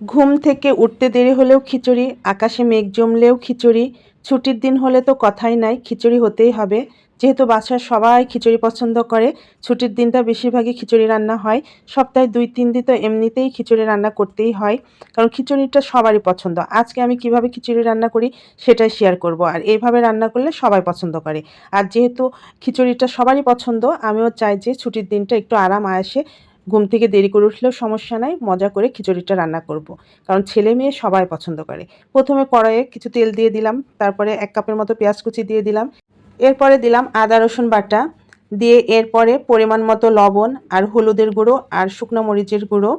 ঘুম থেকে উঠতে দেরি হলেও খিচুড়ি, আকাশে মেঘ জমলেও খিচুড়ি, ছুটির দিন হলে তো কথাই নাই, খিচুড়ি হতেই হবে। যেহেতু বাসার সবাই খিচুড়ি পছন্দ করে, ছুটির দিনটা বেশিরভাগই খিচুড়ি রান্না হয়। সপ্তাহে দুই, তিন দিন তো এমনিতেই খিচুড়ি রান্না করতেই হয়, কারণ খিচুড়িটা সবারই পছন্দ। আজকে আমি কীভাবে খিচুড়ি রান্না করি সেটাই শেয়ার করব। আর এইভাবে রান্না করলে সবাই পছন্দ করে। আর যেহেতু খিচুড়িটা সবারই পছন্দ, আমিও চাই যে ছুটির দিনটা একটু আরাম আয়াসে ঘুম থেকে দেরি করে উঠলেও সমস্যা নাই, মজা করে খিচুড়িটা রান্না করব। কারণ ছেলে মেয়ে সবাই পছন্দ করে। প্রথমে কড়াইয়ে কিছু তেল দিয়ে দিলাম, তারপরে এক কাপের মতো পেঁয়াজ কুচি দিয়ে দিলাম। এরপরে দিলাম আদা, রসুন বাটা। দিয়ে এরপরে পরিমাণ মতো লবণ আর হলুদের গুঁড়ো আর শুকনো মরিচের গুঁড়ো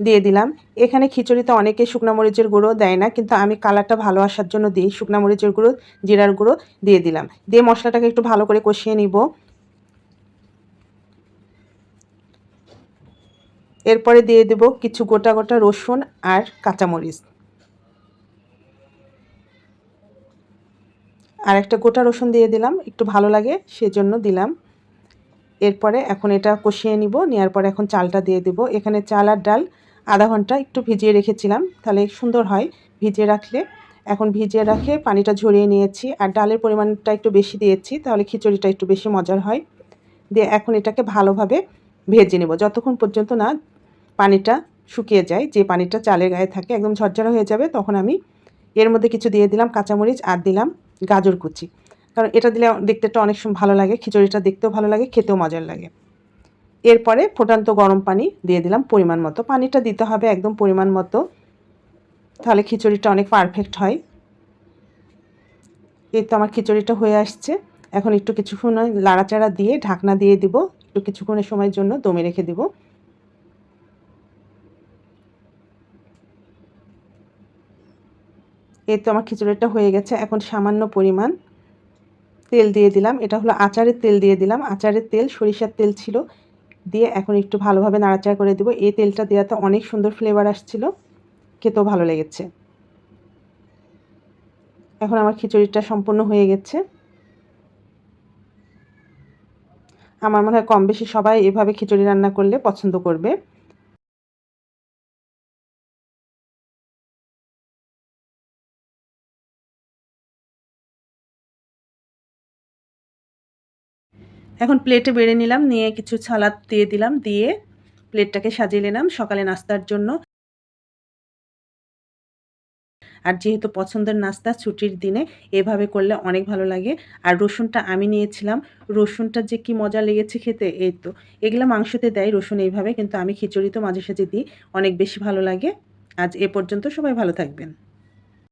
দিয়ে দিলাম। এখানে খিচুড়িতে অনেকে শুকনো মরিচের গুঁড়ো দেয় না, কিন্তু আমি কালারটা ভালো আসার জন্য দিই। শুকনো মরিচের গুঁড়ো, জিরার গুঁড়ো দিয়ে দিলাম। দিয়ে মশলাটাকে একটু ভালো করে কষিয়ে নিব। এরপরে দিয়ে দেব কিছু গোটা গোটা রসুন আর কাঁচামরিচ। আর একটা গোটা রসুন দিয়ে দিলাম, একটু ভালো লাগে সেজন্য দিলাম। এরপরে এখন এটা কষিয়ে নিব নেওয়ার পরে এখন চালটা দিয়ে দেব। এখানে চাল আর ডাল আধা ঘণ্টা একটু ভিজিয়ে রেখেছিলাম, তাহলে সুন্দর হয়। ভিজিয়ে রাখলে, এখন ভিজিয়ে রাখে পানিটা ঝরিয়ে নিয়েছি, আর ডালের পরিমাণটা একটু বেশি দিয়েছি, তাহলে খিচুড়িটা একটু বেশি মজার হয়। দিয়ে এখন এটাকে ভালোভাবে ভেজে নেব। যতক্ষণ পর্যন্ত না পানিটা শুকিয়ে যায়, যে পানিটা চালের গায়ে থাকে একদম ঝরঝরা হয়ে যাবে, তখন আমি এর মধ্যে কিছু দিয়ে দিলাম কাঁচামরিচ আর দিলাম গাজর কুচি। কারণ এটা দিলে দেখতেটা অনেক সময় ভালো লাগে, খিচুড়িটা দেখতেও ভালো লাগে, খেতেও মজার লাগে। এরপরে ফোটান্ত গরম পানি দিয়ে দিলাম পরিমাণ মতো। পানিটা দিতে হবে একদম পরিমাণ মতো, তাহলে খিচুড়িটা অনেক পারফেক্ট হয়। এই তো আমার খিচুড়িটা হয়ে আসছে। এখন একটু কিছুক্ষণ লাড়াচাড়া দিয়ে ঢাকনা দিয়ে দিব, একটু কিছুক্ষণের সময়ের জন্য দমে রেখে দিব। এই তো আমার খিচুড়িটা হয়ে গেছে। এখন সামান্য পরিমাণ তেল দিয়ে দিলাম। এটা হলো আচারের তেল দিয়ে দিলাম। আচারের তেল, সরিষার তেল ছিল। দিয়ে এখন একটু ভালোভাবে নাড়াচাড়া করে দেবো। এই তেলটা দেওয়াতে অনেক সুন্দর ফ্লেভার আসছিল। খেতেও ভালো লেগেছে। এখন আমার খিচুড়িটা সম্পূর্ণ হয়ে গেছে। আমার মনে হয় কম বেশি সবাই এভাবে খিচুড়ি রান্না করলে পছন্দ করবে। এখন প্লেটে বেড়ে নিলাম, নিয়ে কিছু সালাদ দিয়ে দিলাম, দিয়ে প্লেটটাকে সাজিয়ে নিলাম সকালে নাস্তার জন্য। আর যেহেতু পছন্দের নাস্তা ছুটির দিনে, এভাবে করলে অনেক ভালো লাগে। আর রসুনটা আমি নিয়েছিলাম, রসুনটা যে কি মজা লেগেছে খেতে, এই তো। এগুলো মাংসতে দেয় রসুন এইভাবে, কিন্তু আমি খিচুড়ি তো মাঝে সাঝে দিই, অনেক বেশি ভালো লাগে। আজ এ পর্যন্ত সবাই ভালো থাকবেন।